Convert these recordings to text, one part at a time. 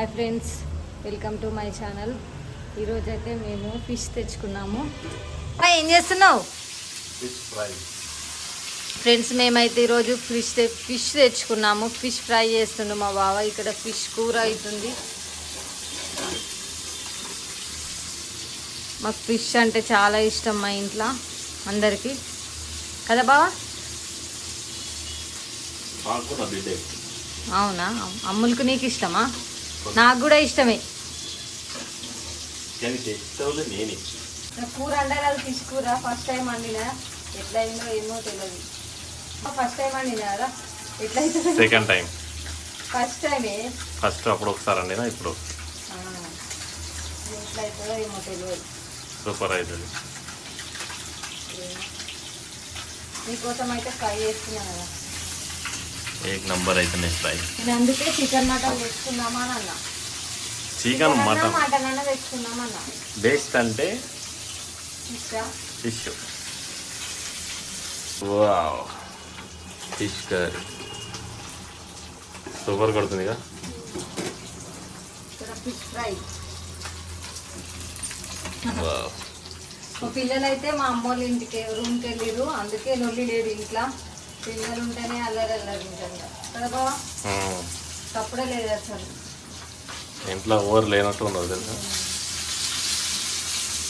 Hi friends welcome to my channel. ఈరోజు అయితే మేము ఫిష్ తెచ్చుకున్నాము. ఏం చేస్తున్నావు? ఫ్రెండ్స్ మేమైతే ఈరోజు ఫిష్ తె- ఫిష్ తెచ్చుకున్నాము. ఫిష్ ఫ్రై చేస్తుండు మా బావ. ఇక్కడ ఫిష్ కూర అవుతుంది మాకు ఫిష్ అంటే చాలా ఇష్టం మా ఇంట్లో అందరికీ. కదా బావా? అవునా? అమ్ములకు నీకు ఇష్టమా? నాకు కూడా ఇష్టమే. కూర అండాలి ఫిష్ కూర ఫస్ట్ టైం వండినా ఎట్లయిందో ఏమో తెలియదు ఫస్ట్ టైం వండినా కదా ఎట్లయితే సెకండ్ టైం ఫస్ట్ టైమే ఫస్ట్ అప్పుడు ఒకసారి అండినా ఇప్పుడు ఆ, ఎట్లయితుందో ఏమో తెలియదు సూపర్ అవుతుంది మీకోసం అయితే ఫ్రై చేస్తున్నా కదా. ఏక్ నంబర్ అవుతుంది ఫ్రై నేను అందుకే చికెన్ మటన్ తెచ్చుకుందామా అని అన్నా. Chicken mutton? మటన్ అన్న తెచ్చుకుందామన్నా బేస్ట్ అంటే? Fish wow fish curry super కొడుతుంది ఇక ఇక్కడ ఫిష్ ఫ్రై వావ్ మా పిల్లలు అయితే మా అమ్మోళ్ళ ఇంటికి రూమ్కి వెళ్ళిరు అందుకే లొల్లి లేదు ఇంట్లో. పిల్లలు ఉంటేనే అల్లరి అల్లరి ఉంటుంది. కదా. తప్పుడే లేదు అసలు. ఇంట్లో ఓవర్ లేనట్టు ఉండదు తెలుసా?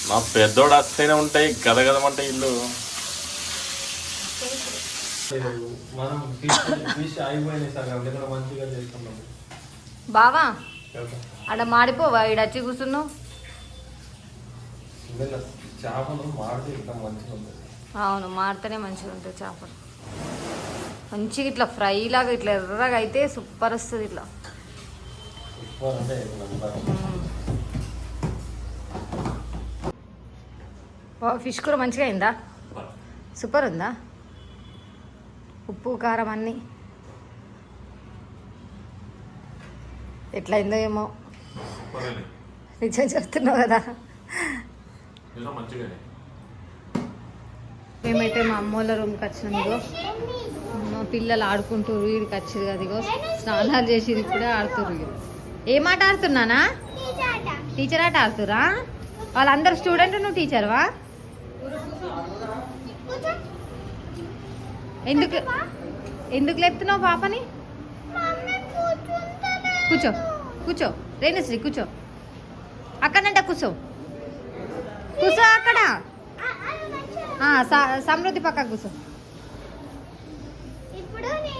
మా పెద్దోడు వస్తేనే ఉంటాయి గద గదమంటే ఇల్లు. మనం ఫిష్ ఫిష్ అయిపోయినాయి సార్ అందుకని మంచిగా చేస్తున్నాము బావా? ఆడ మాడిపోవా? ఈడ వచ్చి కూర్చున్నావు? ఇంకా చేపలు మాడితే ఇంకా మంచిగా ఉంటుంది అవును మాడితేనే మంచిగా ఉంటుంది చేపలు. మంచిగా ఇట్లా ఫ్రై లాగా ఇట్లా ఎర్రగా అయితే సూపర్ వస్తుంది ఇట్లా. సూపర్ అంటే నంబర్ ఫిష్ కూర మంచిగా అయిందా? సూపర్ ఉందా? ఉప్పు కారం అన్నీ. ఎట్లయిందో ఏమో. నిజం చెప్తున్నావు కదా. మేమైతే మా అమ్మోళ్ళ రూమ్కి వచ్చినాం ఇగో. మా పిల్లలు ఆడుకుంటారు వీడికి వచ్చేది కదా ఇగో. స్నానాలు చేసేది ఇప్పుడే ఆడుతున్నారు ఇగో. ఏం ఆట ఆడుతున్నానా? టీచర్ ఆట ఆడుతురా వాళ్ళందరు స్టూడెంట్ నువ్వు టీచర్వా? ఎందుకు? ఎందుకు లేపుతున్నావు పాపని? కూర్చో కూర్చో. రేణుశ్రీ కూర్చో. అక్కడంట కూర్చో. కూర్చో అక్కడ. సమృద్ధి పక్క కూర్చో ఇప్పుడు నేను ఒక క్వశ్చన్ హౌస్ ఫెడింగ్ చెప్పు ఇల్లు ఫెడింగ్ చెప్పు అమ్మాయికి ఏం రాదు. కూర్చో నువ్వేమో నువ్వు కూర్చో ఏం రాదు.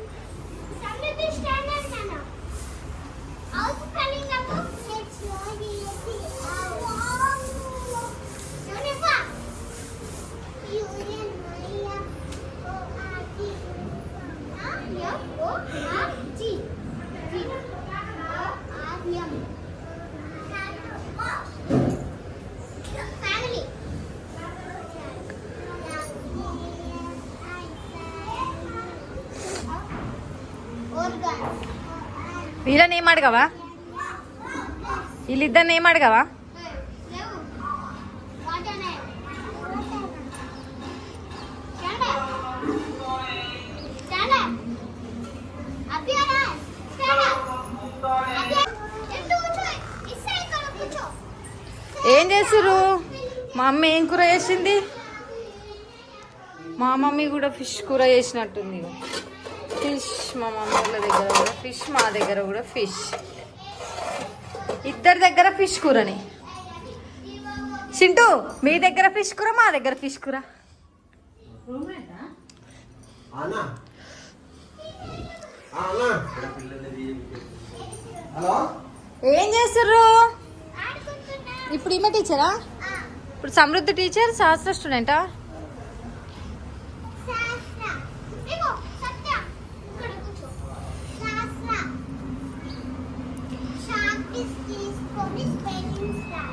వీళ్ళని ఏం అడగవా? వీళ్ళిద్దరిని ఏం అడగవా? ఏం చేసిర్రు మా అమ్మ ఏం కూర చేసింది? మా మమ్మీ కూడా ఫిష్ కూర చేసినట్టుంది ఫిష్ మా మమ్మీ వాళ్ళ దగ్గర కూడా ఫిష్ మా దగ్గర కూడా ఫిష్. ఇద్దరి దగ్గర ఫిష్ కూరని. చింటూ మీ దగ్గర ఫిష్ కూర మా దగ్గర ఫిష్ కూర? ఏం చేస్తుర్రు? ఇప్పుడు ఈమె టీచరా? ఇప్పుడు సమృద్ధి టీచర్ శాస్త్ర స్టూడెంటా శాస్త్ర ఇగో సత్య ఇక్కడ కూర్చో శాస్త్ర షార్ట్ తీసుకొని స్పెల్లింగ్స్ రా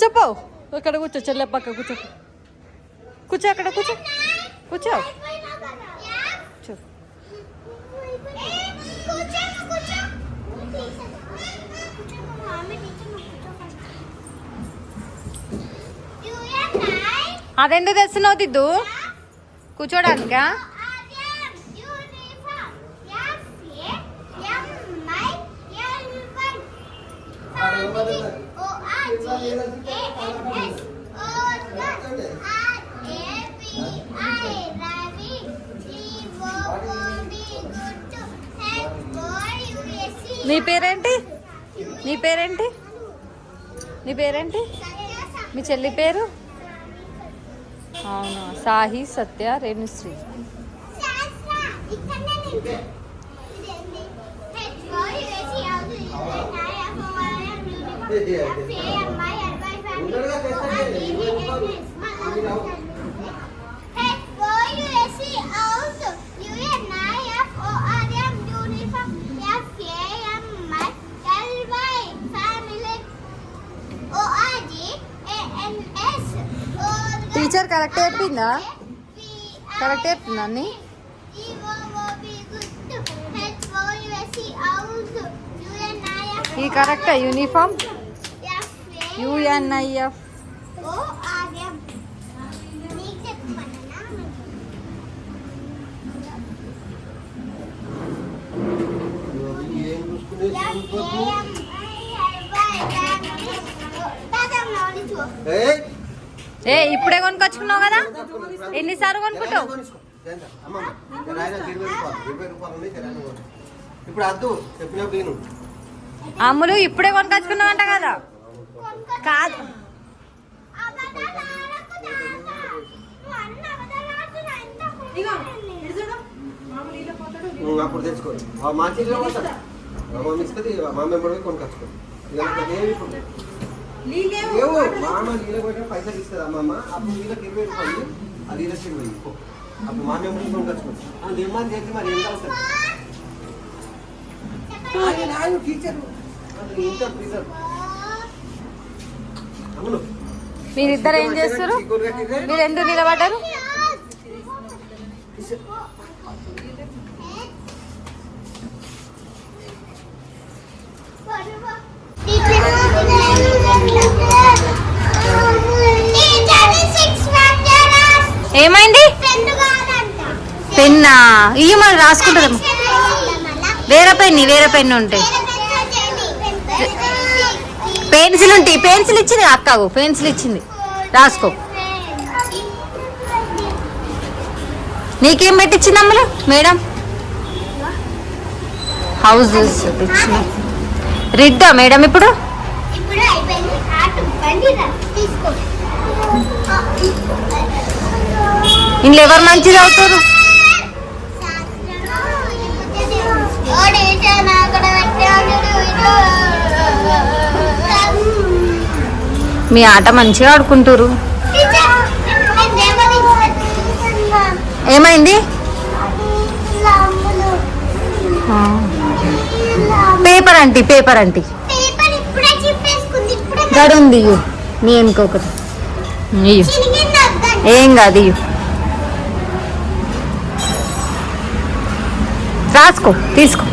కూర్చోపో. అక్కడ కూర్చో చెల్లె పక్క కూర్చో. కూర్చో అక్కడ కూర్చో. కూర్చో. కూర్చో అదెందుకు తెస్తున్నావు దిద్దు కూర్చోడానికా? నీ పేరేంటి? నీ పేరేంటి? నీ పేరేంటి? మీ చెల్లి పేరు? అవునా సాహి సత్య రేణుశ్రీ. టీచర్ కరెక్ట్ చెప్పిందా? కరెక్ట్ చెప్తుందా అన్ని? ఈ కరెక్టా యూనిఫామ్ యుఎన్ఐఎఫ్. ఏం ఇప్పుడే కొనుక్కొచ్చుకున్నావు కదా? ఎన్నిసార్లు కొనుక్కుంటావు. ఇప్పుడు అద్దు చెప్పినప్పుడు అమ్ములు ఇప్పుడే కొనుక్కొచ్చుకున్నావు అంట కదా? కాదు నువ్వు అప్పుడు తెచ్చుకో ఆ మా చేతిలో పోతాడు మా మమ్మీ ఇస్తుంది మా మెంబర్ కొనుకొచ్చుకో ఇక నాకు ఏమి ఇప్పుడు లేవు మామ నీళ్ళ పోయిన పైసలు ఇస్తుంది అమ్మమ్మ అప్పుడు నీళ్ళకి ఇరవై రూపాయలు అది ఇరవై ఇరవై పో. అప్పుడు మా మెంబర్ కొనుకొచ్చుకో అది ఏమని చేసి మరి ఎంత అవుతుంది ఆయన ఆయన టీచర్ అది ఇంటర్ టీచర్ అవును మీరిద్దరు ఏం చేస్తారు మీరు ఎందుకు నిలబడ్డారు? ఏమైంది? పెన్నా? ఇవి మరి రాసుకుంటారు వేరే పెన్ను వేరే పెన్ను ఉంటాయి పెన్సిల్ ఉంటాయి పెన్సిల్ ఇచ్చింది అక్కకు పెన్సిల్ ఇచ్చింది. రాసుకో. నీకేం పెట్టించింది అమ్మలు మేడం? హౌజెస్ రిడ్డా మేడం ఇప్పుడు? ఇంట్లో ఎవరు మంచిది అవుతారు మీ ఆట మంచిగా ఆడుకుంటారు ఏమైంది? పేపర్ అంటీ పేపర్ అంటీ. గడుంది నీ ఇంకొకటి ఇయ్యు. ఏం కాదు ఇయ్యు. రాసుకో తీసుకో.